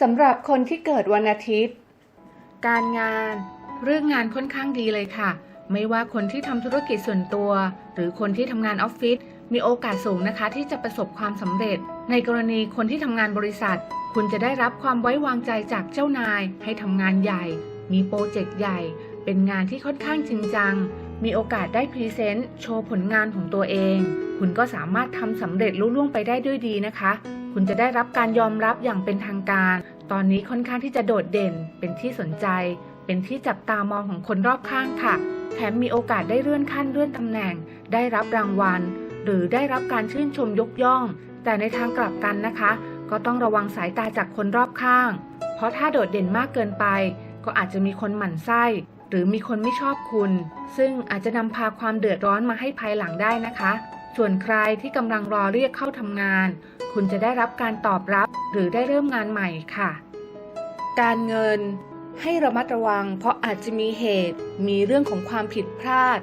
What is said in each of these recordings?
สำหรับคนที่เกิดวันอาทิตย์ การงาน เรื่องงานค่อนข้างดีเลยค่ะ ไม่ว่าคนที่ทำธุรกิจส่วนตัว หรือคนที่ทำงานออฟฟิศมีโอกาสสูงนะคะ ที่จะประสบความสำเร็จ ในกรณีคนที่ทำงานบริษัท คุณจะได้รับความไว้วางใจจากเจ้านาย ให้ทำงานใหญ่ มีโปรเจกต์ใหญ่ เป็นงานที่ค่อนข้างจริงจัง มีโอกาสได้พรีเซนต์โชว์ผลงานของตัวเอง คุณก็สามารถทำสำเร็จลุล่วงไปได้ด้วยดีนะคะ คุณจะได้รับการยอมรับอย่างเป็นทางการ ตอนนี้ค่อนข้างที่จะโดดเด่น เป็นที่สนใจ เป็นที่จับตามองของคนรอบข้างค่ะ แถมมีโอกาสได้เลื่อนขั้นเลื่อนตำแหน่ง ได้รับรางวัล หรือได้รับการชื่นชมยกย่อง แต่ในทางกลับกันนะคะ ก็ต้องระวังสายตาจากคนรอบข้าง เพราะถ้าโดดเด่นมากเกินไป ก็อาจจะมีคนหมั่นไส้ หรือมีคนไม่ชอบคุณ ซึ่งอาจจะนำพาความเดือดร้อนมาให้ภายหลังได้นะคะ ส่วนใครที่กำลังรอเรียกเข้าทำงาน คุณจะได้รับการตอบรับ หรือได้เริ่มงานใหม่ค่ะ การเงิน ให้ระมัดระวัง เพราะอาจจะมีเหตุ มีเรื่องของความผิดพลาด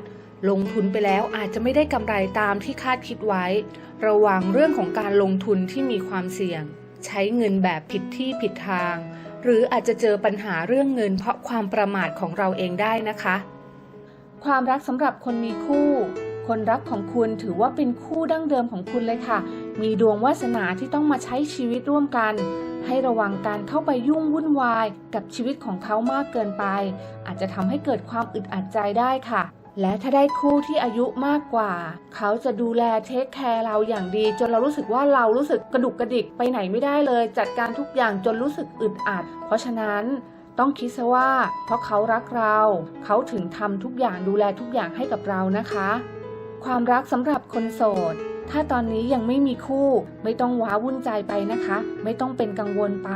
ลงทุนไปแล้วอาจจะไม่ได้กำไรตามที่คาดคิดไว้ ระวังเรื่องของการลงทุนที่มีความเสี่ยง ใช้เงินแบบผิดที่ผิดทาง หรืออาจจะเจอปัญหาเรื่องเงินเพราะความประมาทของเราเองได้นะคะ ความรักสำหรับคนมีคู่ คนรักของคุณถือว่าเป็นคู่ดั้งเดิมของคุณเลยค่ะ มีดวงวาสนาที่ต้องมาใช้ชีวิตร่วมกัน ให้ระวังการเข้าไปยุ่งวุ่นวาย กับชีวิตของเขามากเกินไป อาจจะทำให้เกิดความอึดอัดใจได้ค่ะ และถ้าได้คู่ที่อายุมากกว่า เขาจะดูแลเทคแคร์เราอย่างดี จนเรารู้สึกว่าเรารู้สึกกระดุกกระดิกไปไหนไม่ได้เลย จัดการทุกอย่างจนรู้สึกอึดอัด เพราะฉะนั้นต้องคิดซะว่า เพราะเขารักเรา เขาถึงทำทุกอย่างดูแลทุกอย่างให้กับเรานะคะ ความรักสำหรับคนโสด ถ้าตอนนี้ยังไม่มีคู่ ไม่ต้องว้าวุ่นใจไปนะคะ ไม่ต้องเป็นกังวลไป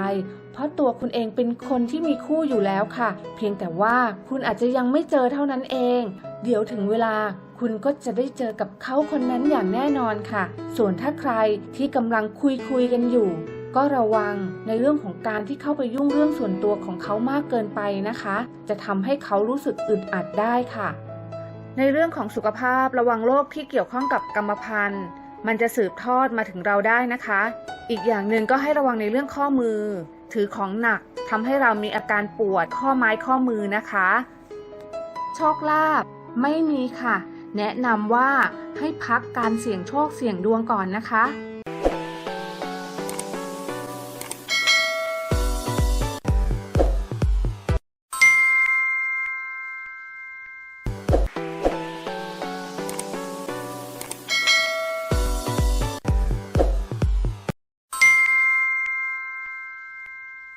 เพราะตัวคุณเองเป็นคนที่มีคู่อยู่แล้วค่ะ เพียงแต่ว่าคุณอาจจะยังไม่เจอเท่านั้นเอง เดี๋ยวถึงเวลาคุณก็จะได้เจอกับเขาคนนั้นอย่างแน่นอนค่ะ ส่วนถ้าใครที่กำลังคุยคุยกันอยู่ ก็ระวังในเรื่องของการที่เข้าไปยุ่งเรื่องส่วนตัวของเขามากเกินไปนะคะ จะทำให้เขารู้สึกอึดอัดได้ค่ะ ในเรื่องของสุขภาพระวังโรคที่เกี่ยวข้องกับกรรมพันธุ์ มันจะสืบทอดมาถึงเราได้นะคะ อีกอย่างหนึ่งก็ให้ระวังในเรื่องข้อมือ ถือของหนักทำให้เรามีอาการปวดข้อไม้ข้อมือนะคะ โชคลาภไม่มีค่ะ แนะนำว่าให้พักการเสี่ยงโชคเสี่ยงดวงก่อนนะคะ